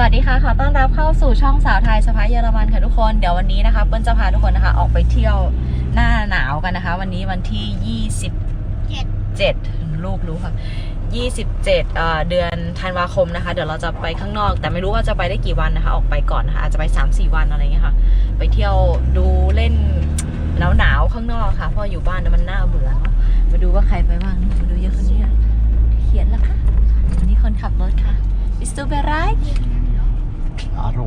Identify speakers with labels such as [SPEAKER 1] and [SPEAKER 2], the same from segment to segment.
[SPEAKER 1] สวัสดีค่ะขอต้อนรับเข้าสู่ช่องสาวไทยสะพายเยอรมันค่ะทุกคนเดี๋ยววันนี้นะคะเปิ้ลจะพาทุกคนนะคะออกไปเที่ยวหน้าหนาวกันนะคะ วันนี้วันที่ 27 ลูกรู้ค่ะ 27เอ่อเดือนธันวาคมนะคะ เดี๋ยวเราจะไปข้างนอก แต่ไม่รู้ว่าจะไปได้กี่วันนะคะ ออกไปก่อนนะคะอาจจะไป 3-4 วันอะไรเงี้ยค่ะ ไปเที่ยวดูเล่นหนาวหนาวข้างนอกค่ะเพราะอยู่บ้านน่ะมันน่าเบื่อมาดูว่าใครไปบ้างมาดูเยอะคนนี้อเขียนแล้วค่ะอันนี้คนขับรถค่ะบิสตู เบรา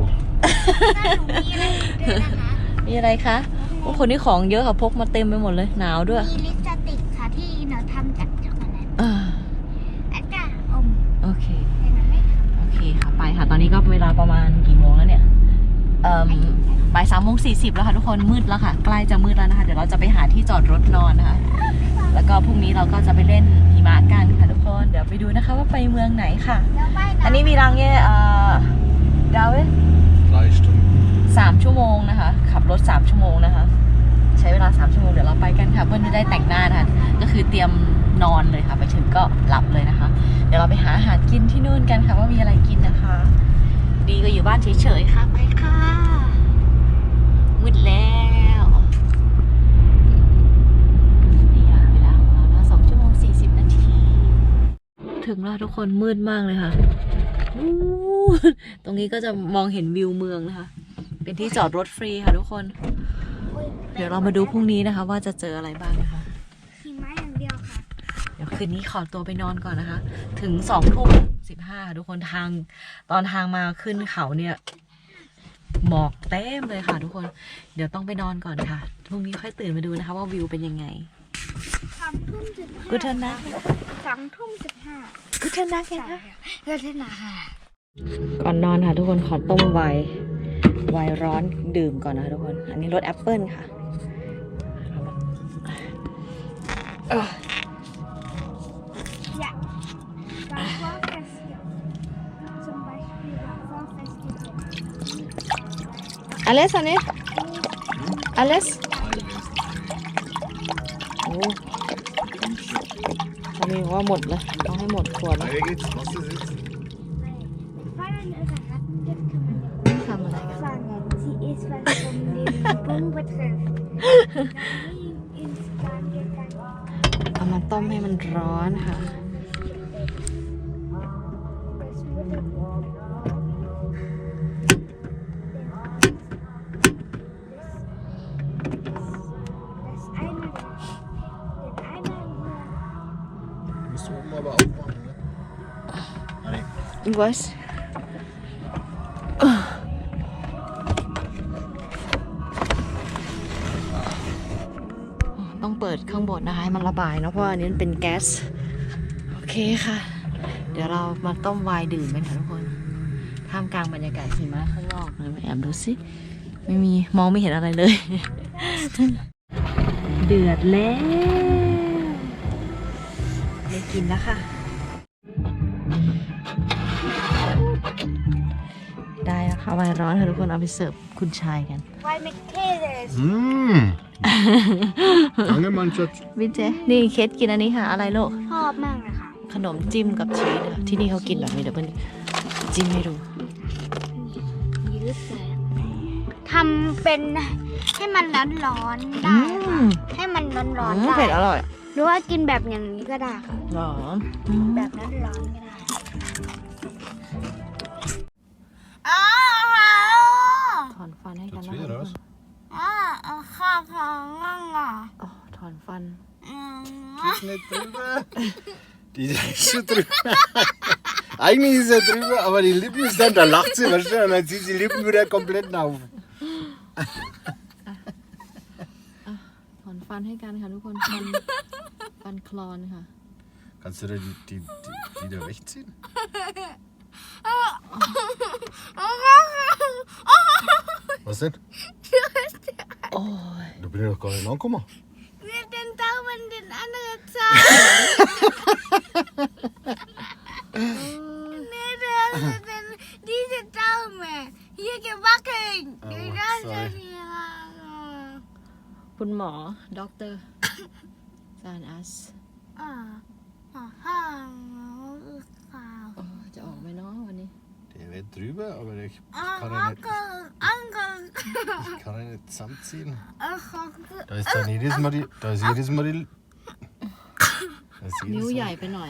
[SPEAKER 1] ย
[SPEAKER 2] Aro.
[SPEAKER 1] มีอะไรคะโอ้คนนี้ของเยอะค่ะพกมาเต็มไปหมดเลยหนาวด้วย
[SPEAKER 3] มีลิปสติกค่ะที่หนูทำจากช็อกโกแลต
[SPEAKER 1] เออ
[SPEAKER 3] แล้วก็อม
[SPEAKER 1] โอเค
[SPEAKER 3] แต่หนูไม่ท
[SPEAKER 1] โอเคค่ะไปค่ะตอนนี้ก็เวลาประมาณกี่โมงแล้วเนี่ยเอ่อบ่ายสามโมงสี่สิบแล้วค่ะทุกคนมืดแล้วค่ะ ใกล้จะมืดแล้วนะคะเดี๋ยวเราจะไปหาที่จอดรถนอนนะคะ แล้วก็พรุ่งนี้เราก็จะไปเล่นหิมะกันค่ะทุกคนเดี๋ยวไปดูนะคะว่าไปเมืองไหนค่ะำ
[SPEAKER 3] แล้วว่าย
[SPEAKER 1] อันนี้มีรังเนี่ยเอ่อ ดาวเว
[SPEAKER 2] Drei Stunden.
[SPEAKER 1] สามชั่วโมงนะคะ ขับรถสามชั่วโมงนะคะ ใช้เวลาสามชั่วโมงเดี๋ยวเราไปกันค่ะเพื่อนจะได้แต่งหน้านะคะก็คือเตรียมนอนเลยค่ะ ไปถึงก็หลับเลยนะคะ เดี๋ยวเราไปหาอาหารกินที่นู่นกันค่ะว่ามีอะไรกินนะคะ ดีก็อยู่บ้านเฉยๆค่ะไปค่ะมืดแล้วนี่ค่ะเวลาของเรานะสองชั่วโมงสี่สิบนาที ถึงแล้วทุกคนมืดมากเลยค่ะอู้ ตรงนี้ก็จะมองเห็นวิวเมืองนะคะ เป็นที่จอดรถฟรีค่ะทุกคน เดี๋ยวเรามาดูพรุ่งนี้นะคะ ว่าจะเจออะไรบ้างนะคะ
[SPEAKER 3] หิมะอย่างเดียวค่ะ
[SPEAKER 1] เดี๋ยวคืนนี้ขอตัวไปนอนก่อนนะคะ ถึงสองทุ่มสิบห้าทุกคนทาง ตอนทางมาขึ้นเขาเนี่ยหมอกเต็มเลยค่ะทุกคน เดี๋ยวต้องไปนอนก่อนค่ะ พรุ่งนี้ค่อยตื่นมาดูนะคะว่าวิวเป็นยังไง
[SPEAKER 3] สองทุ่มสิบห้า
[SPEAKER 1] กูเทิร์นนะ
[SPEAKER 3] สองทุ่มสิบห้า
[SPEAKER 1] กูเทิร์นนะ
[SPEAKER 3] ใช่ค่ะเลิศนะค่ะ
[SPEAKER 1] ก่อนนอนค่ะทุกคนขอต้มไวน์ไวน์ร้อนดื่มก่อนนะคะทุกคน อันนี้รสแอปเปิลค่ะ
[SPEAKER 3] Ja. Beim Vorfestival. Zum Beispiel beim Vorfestival.
[SPEAKER 1] อเลสอันนี้อเลสโอ้เขามี ว่าหมดเลย ต้องให้หมดขวดนะ
[SPEAKER 2] nee.
[SPEAKER 1] อีกวสต้องเปิดข้างบนนะคะให้มันระบายเนาะเพราะอันนี้มันเป็นแก๊ส โอเคค่ะ เดี๋ยวเรามาต้มไวน์ดื่มกันค่ะทุกคน ท่ามกลางบรรยากาศหิมะข้างนอกนะแอบดูสิ ไม่มีมองไม่เห็นอะไรเลย เดือดแล้วได้กินแล้วค่ะ ได้แล้วค่ะไวน์ร้อนค่ะทุกคนเอาไปเสิร์ฟคุณชายกัน
[SPEAKER 3] Weil mit Käse ist.
[SPEAKER 2] Mmh. Danke, mein Schatz.
[SPEAKER 1] วิเจนี่เคสกินอันนี้ค่ะอะไรลูก
[SPEAKER 3] ชอบมากเลยค่ะ
[SPEAKER 1] ขนมจิ้มกับชีสค่ะที่นี่เขากินแบบนี้เดี๋ยวเพิ่นจิ้มให้ดู
[SPEAKER 3] มีลึกเลยทำเป็นให้มันร้อนร้อนๆ
[SPEAKER 1] อื
[SPEAKER 3] ได้
[SPEAKER 1] ม
[SPEAKER 3] ค่ะให้มันร้อนร้อน
[SPEAKER 1] อืม
[SPEAKER 3] ได้
[SPEAKER 1] เผ็ดอร่อย
[SPEAKER 3] หรือว่ากินแบบอย่างนี้ก็ได้ค่ะ
[SPEAKER 1] หรออืม
[SPEAKER 3] แบบร้อนร้อนๆก็ได้ อาข้าวของง่างอ่ะ
[SPEAKER 1] อ๋อถอนฟัน
[SPEAKER 3] อืม
[SPEAKER 2] Die ist nicht drüber. Die ist schon drüber. Eigentlich ist er drüber, aber die Lippen ist dann, da lacht sie, weißt du, und dann zieht die Lippen wieder komplett auf.
[SPEAKER 1] ถอนฟันให้กันค่ะทุกคนฟันฟันคลอนค่ะ
[SPEAKER 2] Kannst du da die, die, die, die da wegziehen? Was denn?
[SPEAKER 1] โอ้ ย
[SPEAKER 2] Da bin ich doch gar nicht angekommen.
[SPEAKER 3] Wir den Daumen den anderen Zahn. nee, das ist den, diese Daumen. Hier gewackelt.
[SPEAKER 2] Oh,
[SPEAKER 3] Die ganze
[SPEAKER 2] sorry.
[SPEAKER 3] hier.
[SPEAKER 1] คุณหมอด็อกเตอร์ซานอัส
[SPEAKER 3] Ah. Aha.
[SPEAKER 1] จะออกไหมเนา
[SPEAKER 2] weit drüber, aber ich
[SPEAKER 3] Oh,
[SPEAKER 2] kann ihn nicht,
[SPEAKER 3] Onkel, onkel.
[SPEAKER 2] ich kann ihn nicht zusammenziehen.
[SPEAKER 3] Oh, onkel.
[SPEAKER 2] Da ist dann jedes Mal die. Da ist jedes Mal die. Da ist
[SPEAKER 1] นิ้ว
[SPEAKER 2] jedes
[SPEAKER 1] ใหญ่
[SPEAKER 2] Mal,
[SPEAKER 1] ไปหน่อย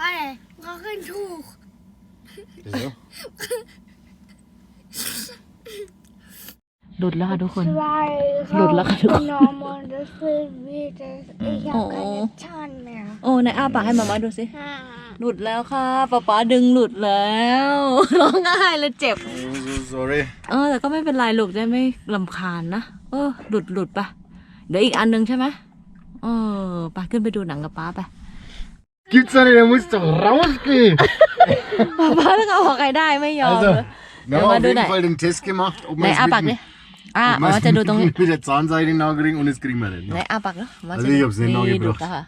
[SPEAKER 3] อะไรก็ขึ้นถูก
[SPEAKER 2] Wieso?
[SPEAKER 1] หลุดแล้วค่ะทุกคน
[SPEAKER 3] Zwei
[SPEAKER 1] Ludler, du-
[SPEAKER 3] rausgenommen und das ist wie das. Ich habe
[SPEAKER 1] Oh.
[SPEAKER 3] keine Zahn mehr.
[SPEAKER 1] โอ้ในอ้าปากให้มามาดูสิ
[SPEAKER 3] Ah.
[SPEAKER 1] หลุดแล้วค่ะป๊าป๊าดึงหลุดแล้วร้องไห้เลยเจ็บ
[SPEAKER 2] Oh, so sorry.
[SPEAKER 1] เออแต่ก็ไม่เป็นไรลูกได้ไม่ลำคาญนะเออ หลุดหลุดปะเดี๋ยวอีกอันหนึงใช่ไหมเออไปขึ้นไปดูหนังกับป้าไป
[SPEAKER 2] Gibt's da nicht, der muss doch rausgehen.
[SPEAKER 1] ป้าป้าต้องเอาออกใครได้ไม่ยอม
[SPEAKER 2] Also,
[SPEAKER 1] เลย
[SPEAKER 2] wir haben
[SPEAKER 1] mal
[SPEAKER 2] auf
[SPEAKER 1] du
[SPEAKER 2] jeden
[SPEAKER 1] da-
[SPEAKER 2] Fall den Test gemacht, ob
[SPEAKER 1] ไหน
[SPEAKER 2] wir es
[SPEAKER 1] อ้า
[SPEAKER 2] mit,
[SPEAKER 1] ปากดิ
[SPEAKER 2] dem-
[SPEAKER 1] อ่า
[SPEAKER 2] ob
[SPEAKER 1] อ๋อ
[SPEAKER 2] wir es
[SPEAKER 1] จะ
[SPEAKER 2] mit,
[SPEAKER 1] ดูตรงนี้
[SPEAKER 2] mit der Zahnseide nachkriegen und das kriegen wir nicht.
[SPEAKER 1] ไหน
[SPEAKER 2] Ne?
[SPEAKER 1] อ้าปากแล้วมา
[SPEAKER 2] Also
[SPEAKER 1] จะ
[SPEAKER 2] ich hab's nicht
[SPEAKER 1] หลุด
[SPEAKER 2] nachgebracht.
[SPEAKER 1] แล้วค่ะ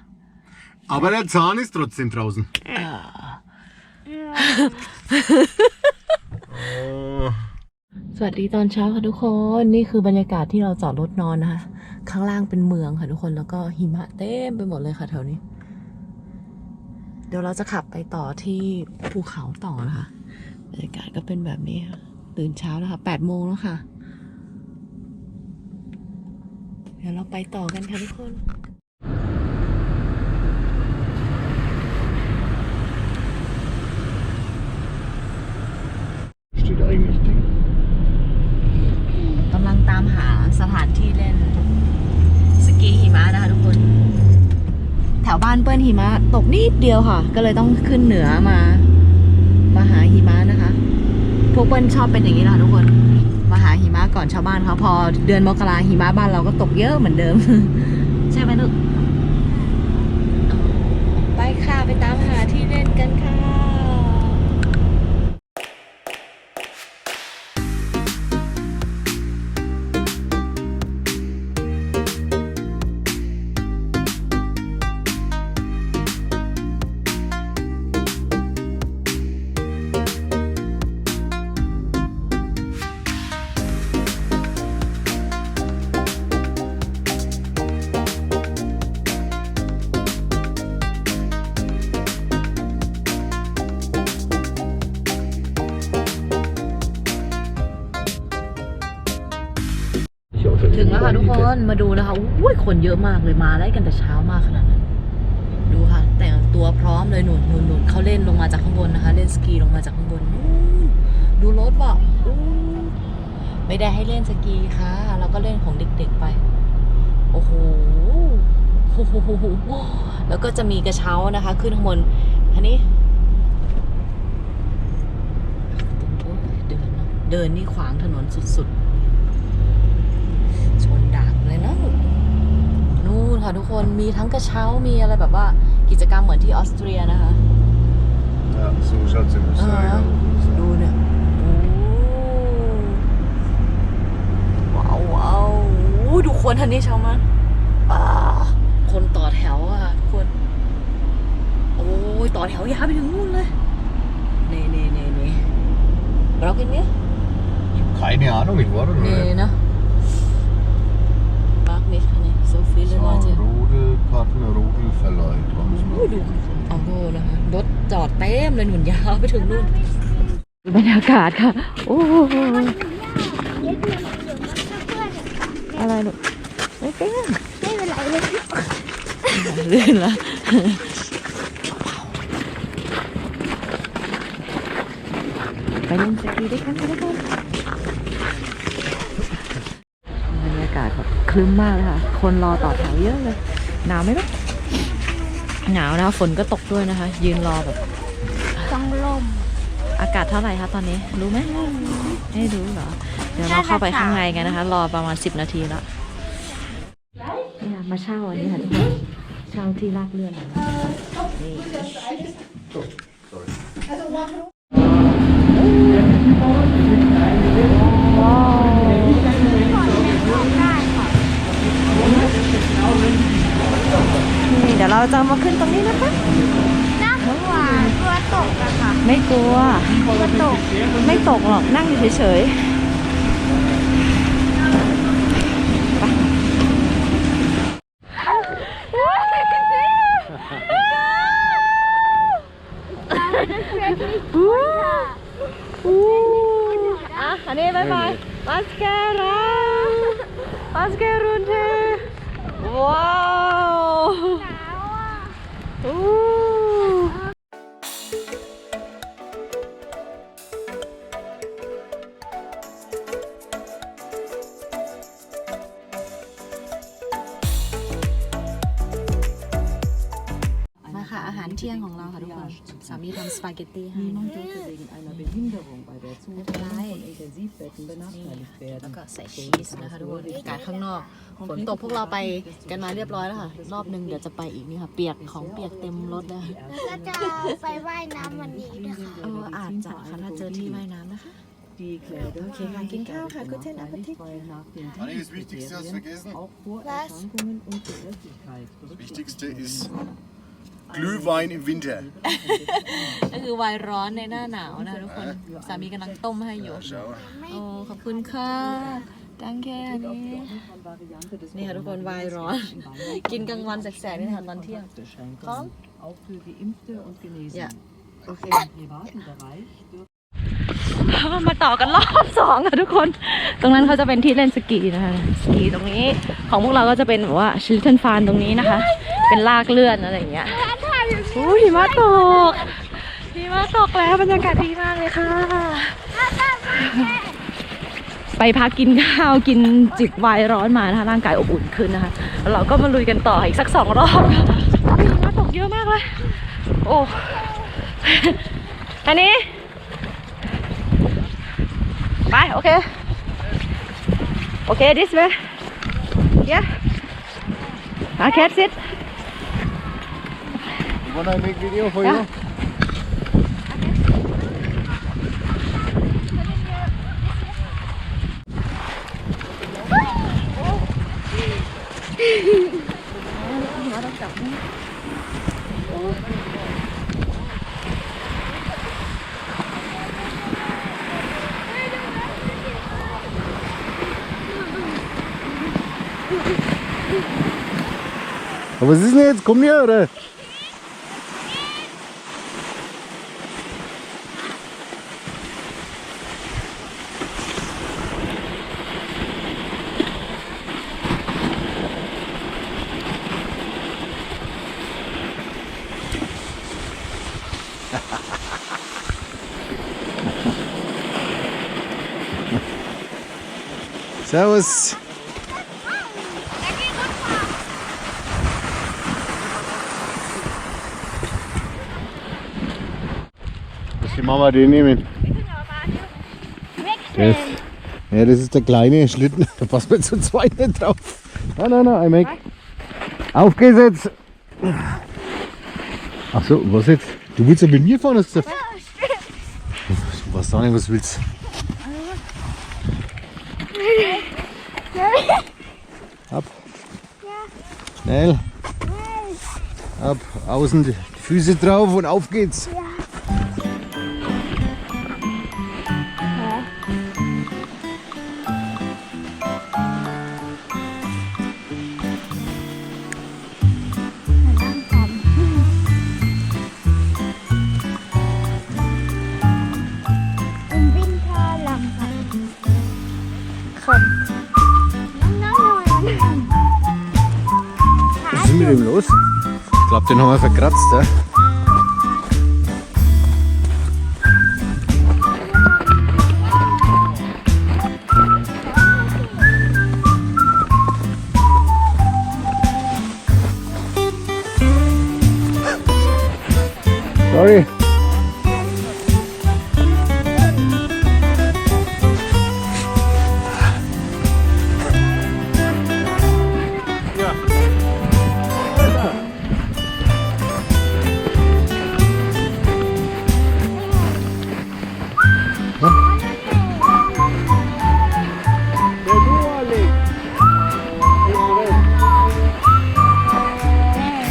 [SPEAKER 2] Aber der Zahn ist trotzdem draußen. Oh.
[SPEAKER 1] สวัสดีตอนเช้าค่ะทุกคนนี่คือบรรยากาศที่เราจอดรถนอนนะคะข้างล่างเป็นเมืองค่ะทุกคนแล้วก็หิมะเต็มไปหมดเลยค่ะแถวนี้ เดี๋ยวเราจะขับไปต่อที่ภูเขาต่อนะคะบรรยากาศก็เป็นแบบนี้ค่ะตื่นเช้าแล้วค่ะแปดโมงแล้วค่ะ เดี๋ยวเราไปต่อกันค่ะทุกคน
[SPEAKER 2] Steht eigentlich Ding.
[SPEAKER 1] กำลังตามหาสถานที่เล่น สกีหิมะนะคะทุกคน แถวบ้านเปิ้ลหิมะ ตกนิดเดียวค่ะ ก็เลยต้องขึ้นเหนือมา มาหาหิมะนะคะ พวกเปิ้ลชอบเป็นอย่างนี้แหละค่ะทุกคนมาหาหิมะก่อนชาวบ้านเขาพอเดือนมกราหิมะบ้านเราก็ตกเยอะเหมือนเดิม ใช่ไหมลูก ถึงแล้วค่ะทุกคนมาดูนะคะอุ้ยคนเยอะมากเลยมาไล่กันแต่เช้ามากขนาดนั้นดูค่ะ แต่งตัวพร้อมเลยหนุนหนุนหนุนเขาเล่นลงมาจากข้างบนนะคะ เล่นสกีลงมาจากข้างบนดูรถว่ะไม่ได้ให้เล่นสกีค่ะ เราก็เล่นของเด็กๆไป โอ้โหแล้วก็จะมีกระเช้านะคะ ขึ้นข้างบนอันนี้เดินเนอะเดินนี่ขวางถนนสุดๆ ชนดักเลยนะนู่น ค่ะทุกคนมีทั้งกระเช้ามีอะไรแบบว่ากิจกรรมเหมือนที่ออสเตรียนะคะ
[SPEAKER 2] Ja, so schaut's immer
[SPEAKER 1] Aha.
[SPEAKER 2] aus.
[SPEAKER 1] ดูเนี่ยโอ้ว้าวว้าวโอ้ดูคนทันนี้ชาวมันอ่าคนต่อแถวอะทุกคน โอ้ยต่อแถวยาวไปถึงนู่นเลยเน่เน่เน่เน่เรากินเนี้ย
[SPEAKER 2] Keine Ahnung, ich war da noch
[SPEAKER 1] เน่
[SPEAKER 2] nicht.
[SPEAKER 1] นะ mag nicht kann ich so viele
[SPEAKER 2] So,
[SPEAKER 1] Leute
[SPEAKER 2] Rodelkarten, Rodelverleih.
[SPEAKER 1] โอ้ยดูเอาโบนะคะรถจอดเต็มเลยหนุนยาวไปถึงนู่นบรรยากาศค่ะ โอ้โห
[SPEAKER 3] อน
[SPEAKER 1] อะไรลูกไม่เป็น
[SPEAKER 3] ไม่เป็นไรเลย
[SPEAKER 1] ลื่นละไปเล่นสกีด้วยกันไปด้วยกัน ศแบบคลึ้มมากเลยค่ะ คนรอต่อแถวเยอะเลย หนาวไหมลูกหนาวนะฝนก็ตกด้วยนะคะ ยืนรอแบบ
[SPEAKER 3] ต้องลม
[SPEAKER 1] อากาศเท่าไหร่คะตอนนี้ รู้ไหมไม่รู้เหรอ เดี๋ยวเราเข้าไปข้างในกันนะคะ รอประมาณ 10 นาทีแล้วเนี่ยมาเช่าอันนี้ค่ะทุกคนเช่าที่ลากเลื่อนนี่ ยวเราจะมาขึ้นตรงนี้นะคะ
[SPEAKER 3] น่ากลัวกลัวตกอะค่ะ
[SPEAKER 1] ไม่กลัว
[SPEAKER 3] กลัวตก
[SPEAKER 1] ไม่ตกหรอกนั่งอยู่เฉยๆ เที่ยงของเราค่ะทุกคน สามีทำสปาเกตตี้ให้
[SPEAKER 4] Niemand dürfe wegen einer Behinderung bei der Zuteilung
[SPEAKER 1] Nein.
[SPEAKER 4] von Intensivbetten benachteiligt
[SPEAKER 1] แล้ว
[SPEAKER 4] werden.
[SPEAKER 1] ก็ใส่ชีสนะคะทุกคนอากาศข้างนอก ฝนตกพวกเราไปกันมาเรียบร้อยแล้วค่ะ รอบหนึ่งเดี๋ยวจะไปอีกนี่ค่ะ เปียกของเปียกเต็มรถเลยค่ะ
[SPEAKER 3] แล้วก็จะไปว่ายน้ำวันนี้ด้วยค่ะ
[SPEAKER 1] เอออาจจะค่ะถ้าเจอที่ว่ายน้ำนะคะ
[SPEAKER 4] Die Kläger
[SPEAKER 1] Okay, kann gehen kaufen.
[SPEAKER 4] werden
[SPEAKER 1] Guten Appetit.
[SPEAKER 4] weil nach den
[SPEAKER 2] Anni, das Wichtigste hast du vergessen.
[SPEAKER 4] auch Vorerkrankungen und Gelässigkeit
[SPEAKER 2] Das Wichtigste ist Glühwein im Winter.
[SPEAKER 1] ก็คือไวน์ร้อนในหน้าหนาวนะคะทุกคน สามีกำลังต้มให้อยู่
[SPEAKER 2] Schau.
[SPEAKER 1] โอ้ขอบคุณค่ะดังแค่อันนี้
[SPEAKER 4] Variante des
[SPEAKER 1] นี่ค่ะทุกคนไวน์ร้อน กินกลางวันแสกๆนี่ค่ะตอนเที่ยง
[SPEAKER 4] Beschränkungen.
[SPEAKER 1] Komm.
[SPEAKER 4] Auch für Geimpfte und Genesene.
[SPEAKER 1] Ja. โอเค
[SPEAKER 4] Im privaten Bereich dürfen
[SPEAKER 1] มาต่อกันรอบสองค่ะทุกคน ตรงนั้นเขาจะเป็นที่เล่นสกีนะคะ สกีตรงนี้ของพวกเราก็จะเป็นแบบว่าชิลเทนฟานตรงนี้นะคะ เป็นลากเลื่อนอะไรอย่างเงี้ย อู้หิมะตกหิมะตกแล้วบรรยากาศดีมากเลยค่ะ ไปพักกินข้าวกินจิบไวน์ร้อนมานะคะร่างกายอบอุ่นขึ้นนะคะแล้วเราก็มาลุยกันต่ออีกสักสองรอบหิมะตกเยอะมากเลย โอ้อันนี้ ไป โอเค โอเค this way yeah okay sit
[SPEAKER 2] You wanna make video for
[SPEAKER 1] Ja.
[SPEAKER 2] you? Aber was ist denn jetzt? Komm her, oder? Servus. Die Mama den nehmen. Das, ja, das ist der kleine Schlitten. Da passen wir zu zweit nicht drauf. Nein, nein, nein, Mike. Auf geht's jetzt. Ach so, was jetzt? Du willst ja mit mir fahren, hast du gesagt? Du weißt auch nicht, was du willst. Ab. Schnell. Ab. Außen die Füße drauf und auf geht's.
[SPEAKER 3] Im
[SPEAKER 2] den haben wir verkratzt. Ja? Sorry.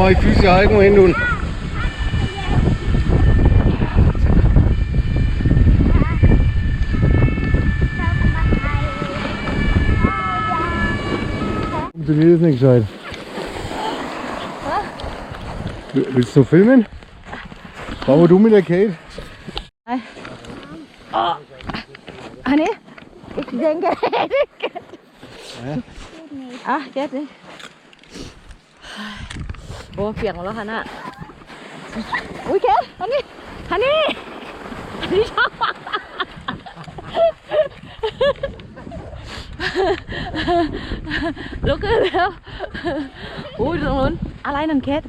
[SPEAKER 2] So mal die Füße irgendwo hin tun. Funktioniert das nicht gescheit? Willst du filmen? Bau du mit der Kate?
[SPEAKER 1] อันนี้อีกเด้งกัน อะเก็ตดิโอ้เปียกหมดแล้วค่ะน่ะอุ้ยเก็ตอันนี้อันนี้อันนี้ชอบลุกขึ้นแล้วอุ้ยตรงนู้นอะไรนั่นเคส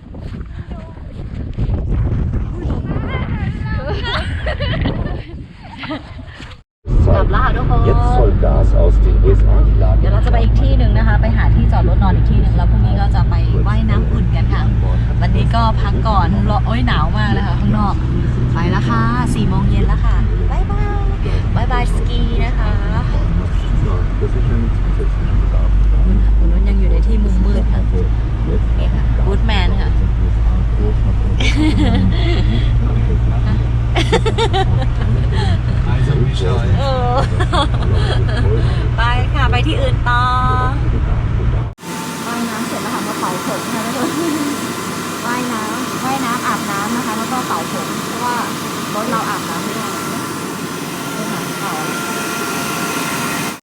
[SPEAKER 1] กลับแล้วค่ะทุกคน
[SPEAKER 5] Jetzt soll Gas aus den USA
[SPEAKER 1] เดี๋ยว
[SPEAKER 5] geladen
[SPEAKER 1] เราจะไปอีกที่หนึ่งนะคะไปหาที่จ อดรถนอนอีกที่หนึ่งแล้วพรุ่งนี้ก็จะไปว่ายน้ำอุ่นกันค่ะ วันนี้ก็พักก่อนรอโอ้ยหนาวมากเลยค่ะข้างนอก ไปแล้วค่ะสี่โมงเย็นแล้วค่ะ